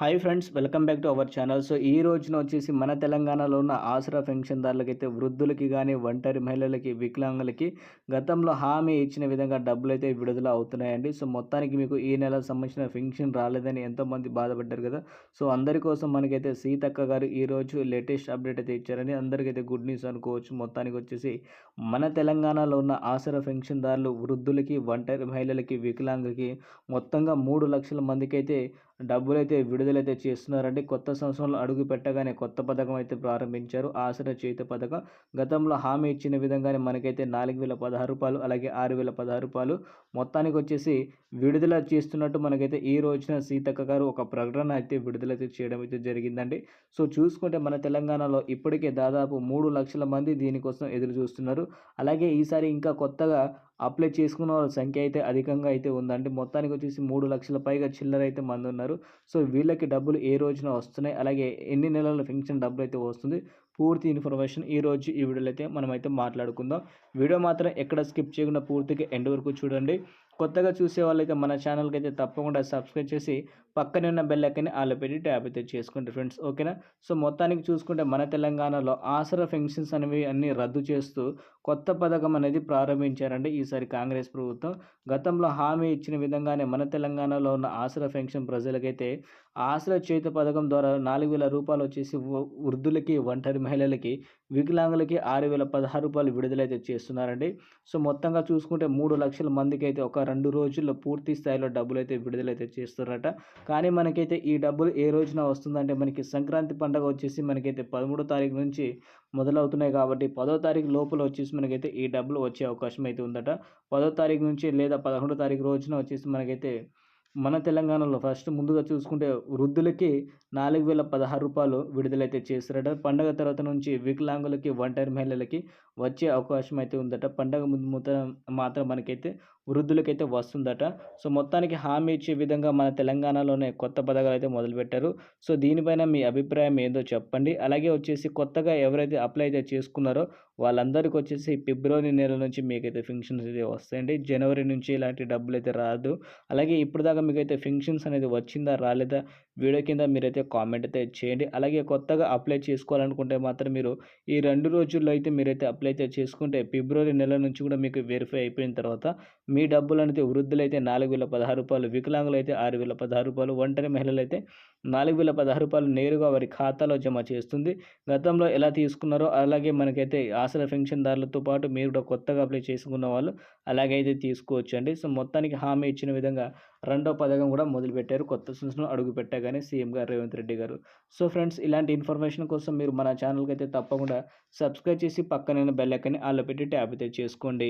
Hi friends welcome back to our channel so ఈ రోజున వచ్చేసి మన తెలంగాణలో ఉన్న ఆసరా పెన్షన్దారులకైతే వృద్ధులకి కానీ ఒంటరి మహిళలకి వికలాంగులకి గతంలో హామీ ఇచ్చిన విధంగా డబ్బులు అయితే విడుదల అవుతున్నాయండి. సో మొత్తానికి మీకు ఈ నెల సంబంధించిన పెన్షన్ రాలేదని ఎంతోమంది బాధపడ్డారు కదా. సో అందరి కోసం మనకైతే సీతక్క గారు ఈరోజు లేటెస్ట్ అప్డేట్ అయితే ఇచ్చారని అందరికైతే గుడ్ న్యూస్ అనుకోవచ్చు. మొత్తానికి వచ్చేసి మన తెలంగాణలో ఉన్న ఆసరా పెన్షన్దారులు వృద్ధులకి ఒంటరి మహిళలకి వికలాంగులకి మొత్తంగా మూడు లక్షల మందికి అయితే డబ్బులైతే విడుదలైతే చేస్తున్నారండి. కొత్త సంవత్సరంలో అడుగు పెట్టగానే కొత్త పథకం అయితే ప్రారంభించారు. ఆసరా చేత పథకం. గతంలో హామీ ఇచ్చిన విధంగానే మనకైతే నాలుగు వేల పదహారు రూపాయలు అలాగే ఆరు వేల పదహారు రూపాయలు. మొత్తానికి వచ్చేసి విడుదల చేస్తున్నట్టు మనకైతే ఈ రోజున సీతక్క గారు ఒక ప్రకటన అయితే విడుదల చేయడం అయితే జరిగిందండి. సో చూసుకుంటే మన తెలంగాణలో ఇప్పటికే దాదాపు మూడు లక్షల మంది దీనికోసం ఎదురు చూస్తున్నారు. అలాగే ఈసారి ఇంకా కొత్తగా అప్లై చేసుకున్న వాళ్ళ సంఖ్య అయితే అధికంగా అయితే ఉందండి. మొత్తానికి వచ్చేసి మూడు లక్షల పైగా చిల్లర అయితే మంది ఉన్నారు. సో వీళ్ళకి డబ్బులు ఏ రోజున వస్తున్నాయి? అలాగే ఎన్ని నెలల పెన్షన్ డబ్బులు అయితే వస్తుంది? పూర్తి ఇన్ఫర్మేషన్ ఈ రోజు ఈ వీడియోలో అయితే మనమైతే మాట్లాడుకుందాం. వీడియో మాత్రం ఎక్కడ స్కిప్ చేయకుండా పూర్తిగా ఎండ్ వరకు చూడండి. కొత్తగా చూసే వాళ్ళైతే మన ఛానల్కి అయితే తప్పకుండా సబ్స్క్రైబ్ చేసి పక్కనే ఉన్న బెల్ ఐకన్ ఆలో పెట్టి ట్యాప్ అయితే చేసుకుంటారు ఫ్రెండ్స్ ఓకేనా? సో మొత్తానికి చూసుకుంటే మన తెలంగాణలో ఆసరా పెన్షన్స్ అనేవి అన్నీ రద్దు చేస్తూ కొత్త పథకం అనేది ప్రారంభించారండి ఈసారి కాంగ్రెస్ ప్రభుత్వం. గతంలో హామీ ఇచ్చిన విధంగానే మన తెలంగాణలో ఉన్న ఆసరా పెన్షన్ ప్రజలకైతే ఆసరా చేత పథకం ద్వారా నాలుగు వేల రూపాయలు వచ్చేసి వృద్ధులకి ఒంటరి మహిళలకి వికలాంగులకి ఆరు వేల పదహారు రూపాయలు విడుదలైతే చేస్తున్నారండి. సో మొత్తంగా చూసుకుంటే మూడు లక్షల మందికి అయితే ఒక రెండు రోజుల్లో పూర్తి స్థాయిలో డబ్బులు అయితే విడుదలైతే చేస్తున్నారట కానీ మనకైతే ఈ డబ్బులు ఏ రోజున వస్తుందంటే మనకి సంక్రాంతి పండుగ వచ్చేసి మనకైతే పదమూడో తారీఖు నుంచి మొదలవుతున్నాయి కాబట్టి పదో తారీఖు లోపల వచ్చేసి మనకైతే ఈ డబ్బులు వచ్చే అవకాశం అయితే ఉందట. పదో తారీఖు నుంచి లేదా పదకొండో తారీఖు రోజున వచ్చేసి మనకైతే మన తెలంగాణలో ఫస్ట్ ముందుగా చూసుకుంటే వృద్ధులకి నాలుగు వేల పదహారు రూపాయలు విడుదలైతే చేస్తారట పండగ తర్వాత నుంచి వికలాంగులకి ఒంటరి మహిళలకి వచ్చే అవకాశం అయితే ఉందట. పండగ ముందు మాత్రం మనకైతే వృద్ధులకైతే వస్తుందట. సో మొత్తానికి హామీ ఇచ్చే విధంగా మన తెలంగాణలోనే కొత్త పథకాలు అయితే మొదలుపెట్టారు. సో దీనిపైన మీ అభిప్రాయం ఏందో చెప్పండి. అలాగే వచ్చేసి కొత్తగా ఎవరైతే అప్లై అయితే చేసుకున్నారో వాళ్ళందరికీ వచ్చేసి ఫిబ్రవరి నెల నుంచి మీకైతే ఫంక్షన్స్ అయితే వస్తాయండి. జనవరి నుంచి ఇలాంటి డబ్బులు అయితే రాదు. అలాగే ఇప్పుడు దాకా మీకైతే ఫంక్షన్స్ అనేది వచ్చిందా రాలేదా? వీడియో కింద మీరైతే కామెంట్ అయితే చేయండి. అలాగే కొత్తగా అప్లై చేసుకోవాలనుకుంటే మాత్రం మీరు ఈ రెండు రోజుల్లో అయితే మీరైతే అప్లై అయితే చేసుకుంటే ఫిబ్రవరి నెల నుంచి కూడా మీకు వెరిఫై అయిపోయిన తర్వాత మీ డబ్బులు అనేది వృద్ధులు అయితే నాలుగు వేల పదహారు రూపాయలు వికలాంగులు అయితే ఆరు వేల పదహారు రూపాయలు ఒంటరి మహిళలు అయితే నాలుగు వేల పదహారు రూపాయలు నేరుగా వారి ఖాతాలో జమ చేస్తుంది. గతంలో ఎలా తీసుకున్నారో అలాగే మనకైతే ఆసరా పెన్షన్దారులతో పాటు మీరు కూడా కొత్తగా అప్లై చేసుకున్న వాళ్ళు అలాగే అయితే తీసుకోవచ్చు అండి సో మొత్తానికి హామీ ఇచ్చిన విధంగా రెండు పథకం కూడా మొదలుపెట్టారు. కొత్త సంవత్సరం అడుగు పెట్టగానే సీఎం గారు రేవంత్ రెడ్డి గారు. సో ఫ్రెండ్స్ ఇలాంటి ఇన్ఫర్మేషన్ కోసం మీరు మన ఛానల్కి అయితే తప్పకుండా సబ్స్క్రైబ్ చేసి పక్కనైన బెల్ ఐకన్ని ఆలో పెట్టి ట్యాప్ అయితే చేసుకోండి.